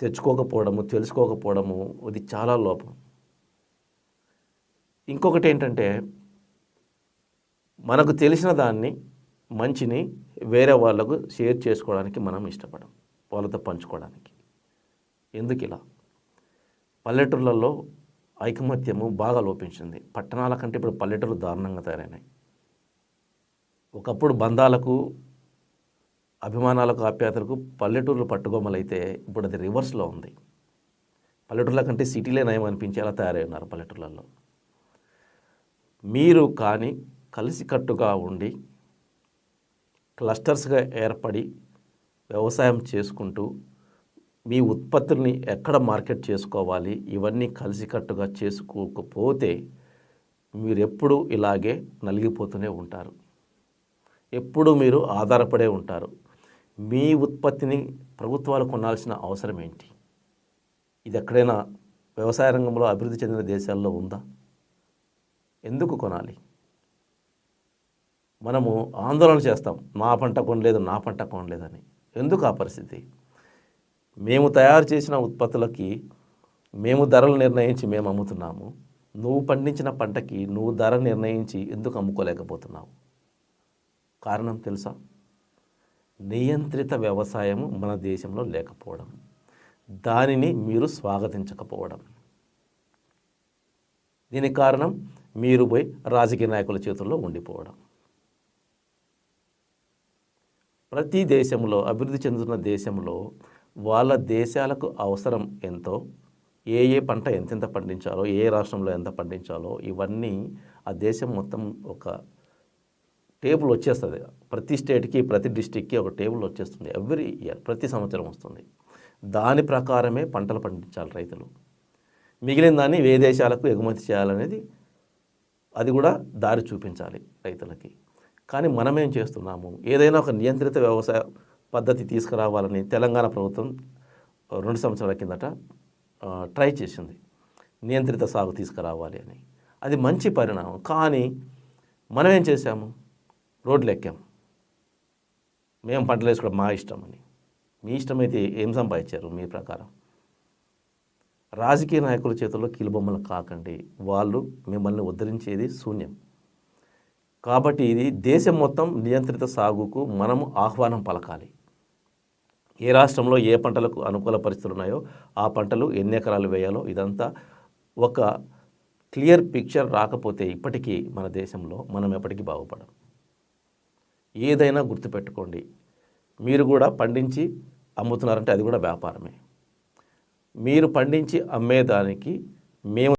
తెచ్చుకోకపోవడము తెలుసుకోకపోవడము ఇది చాలా లోపం. ఇంకొకటి ఏంటంటే మనకు తెలిసిన దాన్ని మంచిని వేరే వాళ్ళకు షేర్ చేసుకోవడానికి మనం ఇష్టపడం వాళ్ళతో పంచుకోవడానికి. ఎందుకు ఇలా పల్లెటూర్లలో ఐకమత్యము బాగా లోపించింది. పట్టణాల కంటే ఇప్పుడు పల్లెటూరు దారుణంగా తయారైనాయి. ఒకప్పుడు బంధాలకు అభిమానాలకు ఆప్యాయతలకు పల్లెటూర్లు పట్టుకోమలైతే ఇప్పుడు అది రివర్స్లో ఉంది. పల్లెటూర్ల కంటే సిటీలే నయం అనిపించేలా తయారై ఉన్నారు పల్లెటూర్లలో. మీరు కానీ కలిసికట్టుగా ఉండి క్లస్టర్స్గా ఏర్పడి వ్యవసాయం చేసుకుంటూ మీ ఉత్పత్తుల్ని ఎక్కడ మార్కెట్ చేసుకోవాలి ఇవన్నీ కలిసికట్టుగా చేసుకోకపోతే మీరు ఎప్పుడూ ఇలాగే నలిగిపోతూనే ఉంటారు. ఎప్పుడు మీరు ఆధారపడే ఉంటారు. మీ ఉత్పత్తిని ప్రభుత్వాలు కొనాల్సిన అవసరం ఏంటి? ఇది ఎక్కడైనా వ్యవసాయ రంగంలో అభివృద్ధి చెందిన దేశాల్లో ఉందా? ఎందుకు కొనాలి? మనము ఆందోళన చేస్తాం. నా పంట కొనలేదు నా పంట కొనలేదని. ఎందుకు ఆ పరిస్థితి? మేము తయారు చేసిన ఉత్పత్తులకి మేము ధరలు నిర్ణయించి మేము అమ్ముతున్నాము. నువ్వు పండించిన పంటకి నువ్వు ధర నిర్ణయించి ఎందుకు అమ్ముకోలేకపోతున్నావు? కారణం తెలుసా? నియంత్రిత వ్యవసాయం మన దేశంలో లేకపోవడం. దానిని మీరు స్వాగతించకపోవడం. దీనికి కారణం మీరు పోయి రాజకీయ నాయకుల చేతుల్లో ఉండిపోవడం. ప్రతి దేశంలో అభివృద్ధి చెందుతున్న దేశంలో వాళ్ళ దేశాలకు అవసరం ఎంతో ఏ ఏ పంట ఎంతెంత పండించాలో ఏ రాష్ట్రంలో ఎంత పండించాలో ఇవన్నీ ఆ దేశం మొత్తం ఒక టేబుల్ వచ్చేస్తుంది. ప్రతి స్టేట్కి ప్రతి డిస్టిక్కి ఒక టేబుల్ వచ్చేస్తుంది. ఎవ్రీ ఇయర్ ప్రతి సంవత్సరం వస్తుంది. దాని ప్రకారమే పంటలు పండించాలి రైతులు. మిగిలిన దాన్ని ఏ దేశాలకు ఎగుమతి చేయాలనేది అది కూడా దారి చూపించాలి రైతులకి. కానీ మనమేం చేస్తున్నాము? ఏదైనా ఒక నియంత్రిత వ్యవసాయ పద్ధతి తీసుకురావాలని తెలంగాణ ప్రభుత్వం రెండు సంవత్సరాల కిందట ట్రై చేసింది. నియంత్రిత సాగు తీసుకురావాలి అని. అది మంచి పరిణామం. కానీ మనం ఏం చేశాము? రోడ్లు ఎక్కాం మేము పంటలు వేసుకోవడం మా ఇష్టం అని మీ ఇష్టమైతే ఏం సంపాదించారు మీ ప్రకారం? రాజకీయ నాయకుల చేతుల్లో కీలుబొమ్మలు కాకండి. వాళ్ళు మిమ్మల్ని ఉద్ధరించేది శూన్యం. కాబట్టి ఇది దేశం మొత్తం నియంత్రిత సాగుకు మనము ఆహ్వానం పలకాలి. ఏ రాష్ట్రంలో ఏ పంటలకు అనుకూల పరిస్థితులు ఉన్నాయో ఆ పంటలు ఎన్ని ఎకరాలు వేయాలో ఇదంతా ఒక క్లియర్ పిక్చర్ రాకపోతే ఇప్పటికీ మన దేశంలో మనం ఎప్పటికీ బాగుపడం ఏదైనా గుర్తుపెట్టుకోండి. మీరు కూడా పండించి అమ్ముతున్నారంటే అది కూడా వ్యాపారమే. మీరు పండించి అమ్మేదానికి మేము